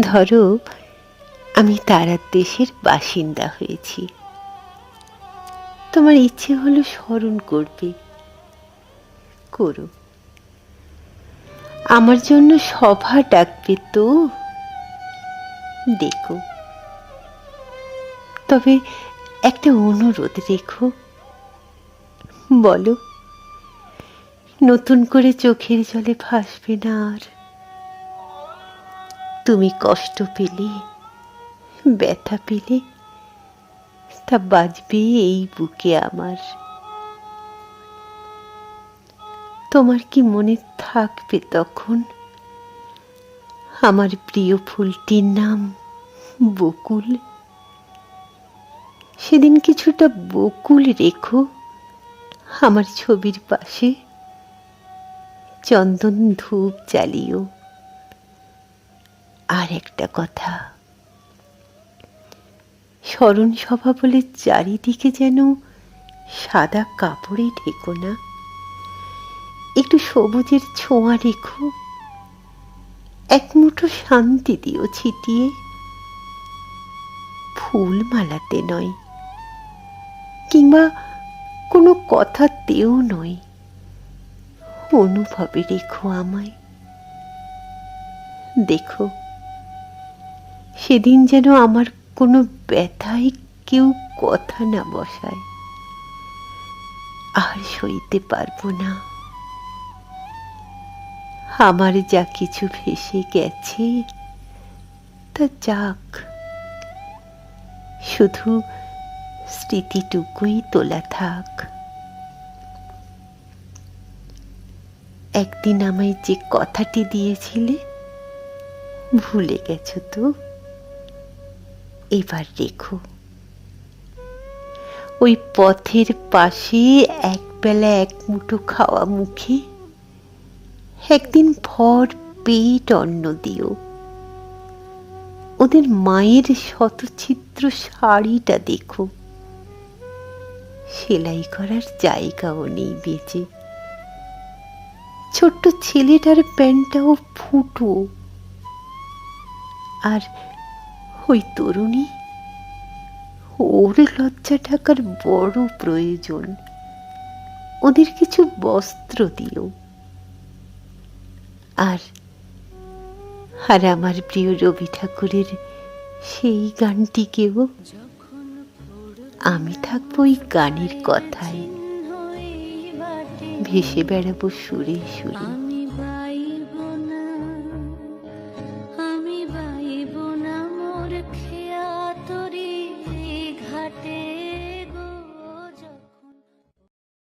ধরো, আমি তারার দেশের বাসিন্দা হয়েছি। তোমার ইচ্ছে হলো স্মরণ করবে। করো। আমার জন্য সভা ডাকবে তো। দেখো। তবে একটা অনুরোধ রেখো। বলো, নতুন করে চোখের জলে ভাসবে না আর। তুমি কষ্ট পেলে, ব্যথা পেলে, তা বাজবে এই বুকে আমার। তোমার কি মনে থাকবে তখন? আমার প্রিয় ফুলটির নাম বকুল। সেদিন কিছুটা বকুল রেখো আমার ছবির পাশে। চন্দন ধূপ জ্বালিও। একটা কথা। স্মরণ সভা বলে চারিদিকে যেন সাদা কাপড়ে ঢেকো না। একটু সবুজের ছোঁয়া রেখো। এক মুঠো শান্তি দিও ছিটিয়ে। ফুল মালাতে নয়, কিংবা কোনো কথাতেও নয়। অনুভবে রেখো আমায়। দেখো সেদিন যেন আমার কোনো ব্যথায় কেউ কথা না বসায়। আর সইতে পারব না। আমার যা কিছু ভেসে গেছে, তা যাক। শুধু স্মৃতিটুকুই তোলা থাক। একদিন আমায় যে কথাটি দিয়েছিলে, ভুলে গেছো তো? এবার রেখো ওই পথের পাশে একবেলা এক মুঠো খাওয়া মুখে একদিন ভর পেট অন্ন দিও। ওদের মায়ের শতচিত্র শাড়িটা দেখো। সেলাই করার জায়গাও নেই বেঁচে। ছোট্ট ছেলেটার প্যান্টটাও ফুটো। আর ওই তরুণী, ওর লজ্জা ঢাকার বড় প্রয়োজন। ওদের কিছু বস্ত্র দিও। আর আর আমার প্রিয় রবি ঠাকুরের সেই গানটিকেও আমি থাকব ওই গানের কথায়। ভেসে বেড়াবো সুরে সুরে।